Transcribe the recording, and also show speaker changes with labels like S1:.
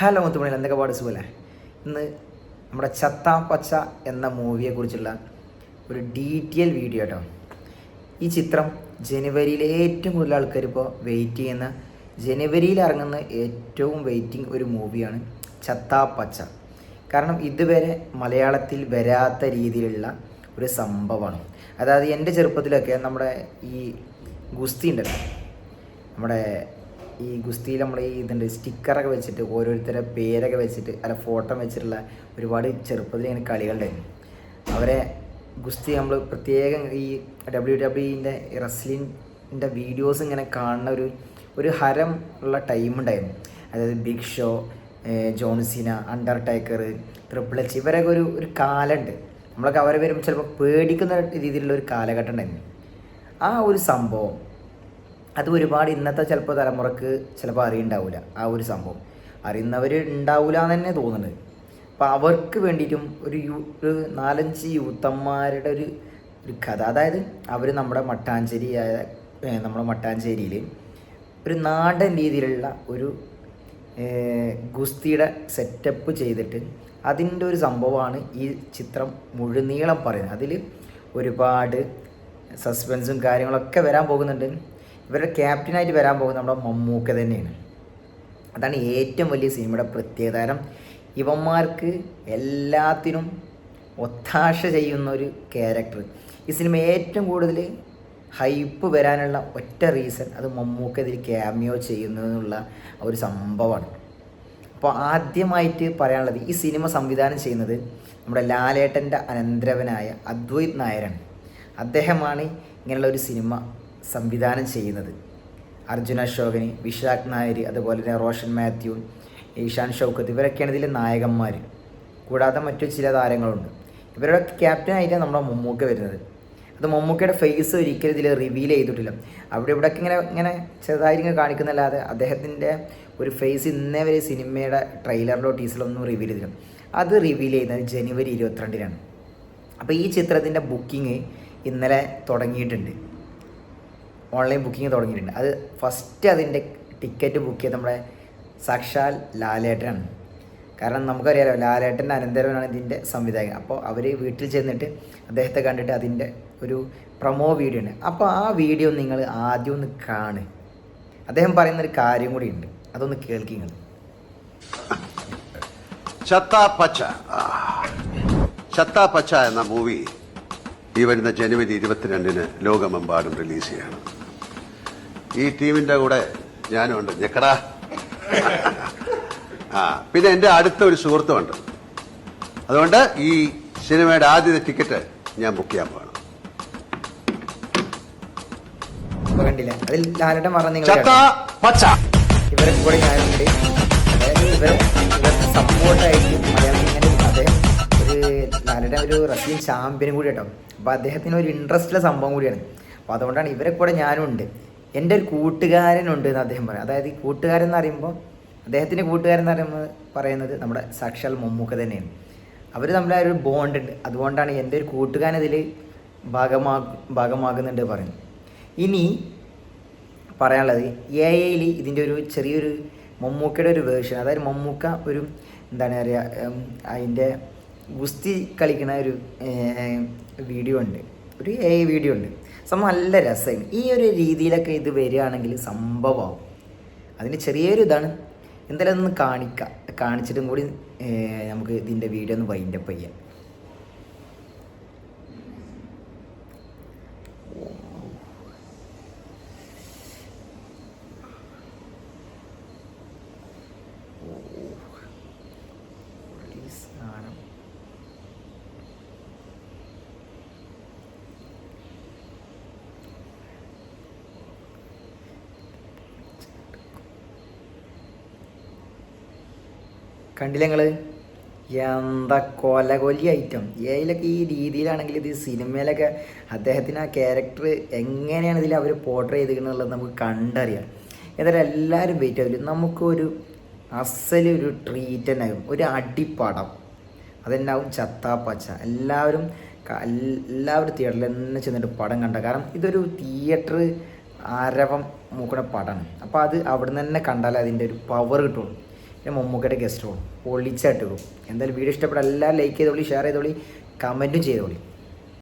S1: Hello മുത്തുമണി എന്തൊക്കെ പാട് സുഖല്ലേ? ഇന്ന് നമ്മുടെ ചത്താ പച്ച എന്ന മൂവിയെ കുറിച്ചുള്ള ഒരു ഡീറ്റെയിൽ വീഡിയോ കേട്ടോ ഈ ചിത്രം ജനുവരിയിലെ ഏറ്റവും കൂടുതൽ ആൾക്കാർ ഇപ്പോൾ വെയിറ്റ് ചെയ്യുന്ന ജനുവരിയിൽ ഇറങ്ങുന്ന ഏറ്റവും വെയിറ്റിംഗ് ഒരു മൂവിയാണ് ചത്താ പച്ച. കാരണം ഇതുവരെ മലയാളത്തിൽ വരാത്ത രീതിയിലുള്ള ഒരു സംഭവമാണ്. അതായത് എന്റെ ചെറുപ്പത്തിലൊക്കെ നമ്മുടെ ഈ ഗുസ്തി ഉണ്ടല്ലോ നമ്മുടെ ഈ ഗുസ്തിയിൽ നമ്മൾ ഈ ഇതുണ്ട് സ്റ്റിക്കറൊക്കെ വെച്ചിട്ട് ഓരോരുത്തരുടെ പേരൊക്കെ വെച്ചിട്ട് അല്ല ഫോട്ടോ വെച്ചിട്ടുള്ള ഒരുപാട് ചെറുപ്പത്തിൽ ഇങ്ങനെ കളികളുണ്ടായിരുന്നു അവരെ ഗുസ്തി നമ്മൾ പ്രത്യേകം ഈ ഡബ്ല്യു ഡബ്ല്യുന്റെ റെസ്ലിങ്ങിന്റെ വീഡിയോസ് ഇങ്ങനെ കാണുന്ന ഒരു ഒരു ഹരം ഉള്ള ടൈം ഉണ്ടായിരുന്നു. അതായത് big show John Cena Undertaker triple H ഇവരൊക്കെ ഒരു ഒരു കാലമുണ്ട്. നമ്മളൊക്കെ അവരെ വരുമ്പോൾ ചിലപ്പോൾ പേടിക്കുന്ന രീതിയിലുള്ള ഒരു കാലഘട്ടം ഉണ്ടായിരുന്നു. ആ ഒരു സംഭവം അത് ഒരുപാട് ഇന്നത്തെ ചിലപ്പോൾ തലമുറയ്ക്ക് ചിലപ്പോൾ അറിയുണ്ടാവില്ല ആ ഒരു സംഭവം. അറിയുന്നവർ ഉണ്ടാവില്ല എന്ന് തന്നെ തോന്നുന്നത് അപ്പോൾ അവർക്ക് വേണ്ടിയിട്ടും ഒരു യൂ ഒരു നാലഞ്ച് യൂത്തന്മാരുടെ ഒരു ഒരു കഥ. അതായത് അവർ നമ്മുടെ മട്ടാഞ്ചേരിയായ ഏ, നമ്മുടെ മട്ടാഞ്ചേരിയിൽ ഒരു നാടൻ രീതിയിലുള്ള ഒരു ഗുസ്തിയുടെ സെറ്റപ്പ് ചെയ്തിട്ട് അതിന്റെ ഒരു സംഭവമാണ് ഈ ചിത്രം മുഴുനീളം പറയുന്നത്. അതിൽ ഒരുപാട് സസ്പെൻസും കാര്യങ്ങളൊക്കെ വരാൻ പോകുന്നുണ്ട്. ഇവരുടെ ക്യാപ്റ്റനായിട്ട് വരാൻ പോകുന്നത് നമ്മുടെ മമ്മൂക്ക തന്നെയാണ്. അതാണ് ഏറ്റവും വലിയ സിനിമയുടെ പ്രത്യേകത. കാരണം ഇവന്മാർക്ക് എല്ലാത്തിനും ഒത്താശ ചെയ്യുന്ന ഒരു ക്യാരക്ടർ ഈ സിനിമ ഏറ്റവും കൂടുതൽ ഹൈപ്പ് വരാനുള്ള ഒറ്റ റീസൺ അത് മമ്മൂക്ക ഇതിൽ ക്യാമിയോ ചെയ്യുന്നതിനുള്ള ഒരു സംഭവമാണ്. അപ്പോൾ ആദ്യമായിട്ട് പറയാനുള്ളത് ഈ സിനിമ സംവിധാനം ചെയ്യുന്നത് നമ്മുടെ ലാലേട്ടന്റെ അനന്തരവനായ അദ്വൈത് നായരാണ്. അദ്ദേഹമാണ് ഇങ്ങനെയുള്ള ഒരു സിനിമ സംവിധാനം ചെയ്യുന്നത്. അർജുന അശോകന് വിശാഖ് നായർ അതുപോലെ തന്നെ റോഷൻ മാത്യു ഈഷാൻ ഷൗക്കത്ത് ഇവരൊക്കെയാണ് ഇതിലെ നായകന്മാർ കൂടാതെ മറ്റു ചില താരങ്ങളുണ്ട്. ഇവരുടെ ക്യാപ്റ്റനായിട്ടാണ് നമ്മുടെ മമ്മൂക്ക വരുന്നത്. അത് മമ്മൂക്കയുടെ ഫേസ് ഒരിക്കലും ഇതിൽ റിവീൽ ചെയ്തിട്ടില്ല. അവിടെ ഇവിടെയൊക്കെ ഇങ്ങനെ ഇങ്ങനെ ഇങ്ങനെ കാണിക്കുന്നല്ലാതെ അദ്ദേഹത്തിന്റെ ഒരു ഫേസ് ഇന്നേ വരെ സിനിമയുടെ ട്രെയിലറിലോ ടീസറിലോ ഒന്നും റിവീൽ ചെയ്തില്ല അത് റിവീൽ ചെയ്യുന്നത് ജനുവരി ഇരുപത്തിരണ്ടിനാണ്. അപ്പോൾ ഈ ചിത്രത്തിന്റെ ബുക്കിംഗ് ഇന്നലെ തുടങ്ങിയിട്ടുണ്ട്. ഓൺലൈൻ ബുക്കിംഗ് തുടങ്ങിയിട്ടുണ്ട്. അത് ഫസ്റ്റ് അതിന്റെ ടിക്കറ്റ് ബുക്ക് ചെയ്ത് നമ്മുടെ സാക്ഷാൽ ലാലേട്ടനാണ്. കാരണം നമുക്കറിയാലോ ലാലേട്ടന്റെ അനന്തരവനാണ് ഇതിന്റെ സംവിധായകൻ. അപ്പോൾ അവർ വീട്ടിൽ ചെന്നിട്ട് അദ്ദേഹത്തെ കണ്ടിട്ട് അതിന്റെ ഒരു പ്രൊമോ വീഡിയോ ഉണ്ട്. അപ്പോൾ ആ വീഡിയോ നിങ്ങൾ ആദ്യം ഒന്ന് കാണ്. അദ്ദേഹം പറയുന്നൊരു കാര്യം കൂടി ഉണ്ട്. അതൊന്ന് കേൾക്കുക
S2: ചത്താ പച്ച ചത്താ പച്ച എന്ന മൂവി ഈ വരുന്ന ജനുവരി ഇരുപത്തിരണ്ടിന് ലോകമെമ്പാടും റിലീസ് ചെയ്യണം. ഈ ടീമിന്റെ കൂടെ ഞാനും ഉണ്ട് ഞെക്കടാ. ആ പിന്നെ എന്റെ അടുത്ത ഒരു സുഹൃത്തുമുണ്ട്. അതുകൊണ്ട് ഈ സിനിമയുടെ ആദ്യത്തെ ടിക്കറ്റ് ഞാൻ ബുക്ക് ചെയ്യാൻ പോകണം.
S1: കണ്ടില്ല? അതിൽ മറന്നു നിങ്ങൾ ഇവരെ കൂടെ ഞാനുണ്ട്. അതായത് ഇവരെ സപ്പോർട്ടായിട്ട് മലയാളം ലാലയുടെ ഒരു റഷ്യൻ ചാമ്പ്യനും കൂടി കേട്ടോ അപ്പോൾ അദ്ദേഹത്തിന് ഒരു ഇൻട്രസ്റ്റുള്ള സംഭവം കൂടിയാണ്. അപ്പോൾ അതുകൊണ്ടാണ് ഇവരെ കൂടെ ഞാനും ഉണ്ട് എന്റെ ഒരു കൂട്ടുകാരനുണ്ട് എന്ന് അദ്ദേഹം പറയും. അതായത് ഈ കൂട്ടുകാരൻ എന്ന് പറയുമ്പോൾ അദ്ദേഹത്തിന്റെ കൂട്ടുകാരൻ എന്ന് പറയുമ്പോൾ പറയുന്നത് നമ്മുടെ സാക്ഷാൽ മമ്മൂക്ക തന്നെയാണ്. അവർ തമ്മിൽ ഒരു ബോണ്ട് ഉണ്ട്. അതുകൊണ്ടാണ് എന്റെ ഒരു കൂട്ടുകാരൻ ഇതിൽ ഭാഗമാ ഭാഗമാകുന്നുണ്ട് പറയുന്നത്. ഇനി പറയാനുള്ളത് എ ഐയിൽ ഇതിന്റെ ഒരു ചെറിയൊരു മമ്മൂക്കയുടെ ഒരു വേർഷൻ അതായത് മമ്മൂക്ക ഒരു എന്താണ് പറയുക അതിന്റെ ഗുസ്തി കളിക്കുന്ന ഒരു വീഡിയോ ഉണ്ട്. ഒരു എ വീഡിയോ ഉണ്ട്. സംഭവം നല്ല രസമാണ് ഈ ഒരു രീതിയിലൊക്കെ ഇത് വരികയാണെങ്കിൽ സംഭവമാവും. അതിന് ചെറിയൊരു ഇതാണ്. എന്തായാലും ഒന്ന് കാണിക്കാം കാണിച്ചിട്ടും കൂടി നമുക്ക് ഇതിന്റെ വീഡിയോ ഒന്ന് വൈൻഡപ്പ് ചെയ്യാം ഈ സാധനം കണ്ടില്ല നിങ്ങൾ എന്താ കൊല കൊല്ലി ഐറ്റം ഏയിലൊക്കെ ഈ രീതിയിലാണെങ്കിൽ ഇത് സിനിമയിലൊക്കെ അദ്ദേഹത്തിന് ആ ക്യാരക്ടർ എങ്ങനെയാണ് ഇതിൽ അവർ പോർട്രേ ചെയ്തിരിക്കുന്നത് നമുക്ക് കണ്ടറിയാം. ഏതായാലും എല്ലാവരും വെയിറ്റ് ആവില്ല നമുക്കൊരു അസലൊരു ട്രീറ്റ് തന്നെ ആകും ഒരു അടിപ്പടം. അതെന്നാവും ചത്താ പച്ച എല്ലാവരും എല്ലാവരും തിയേറ്ററിൽ തന്നെ ചെന്നിട്ട് പടം കണ്ട. കാരണം ഇതൊരു തിയേറ്റർ ആരവം മൂക്കുന്ന പടമാണ്. അപ്പോൾ അത് അവിടെ നിന്ന് തന്നെ കണ്ടാലേ അതിന്റെ ഒരു പവർ കിട്ടുള്ളൂ. പിന്നെ മമ്മൂക്കയുടെ ഗസ്റ്റ് റോളും പോകും എന്തായാലും വീഡിയോ ഇഷ്ടപ്പെട്ട എല്ലാവരും ലൈക്ക് ചെയ്തോളി ഷെയർ ചെയ്തോളി കമന്റും ചെയ്തോളി.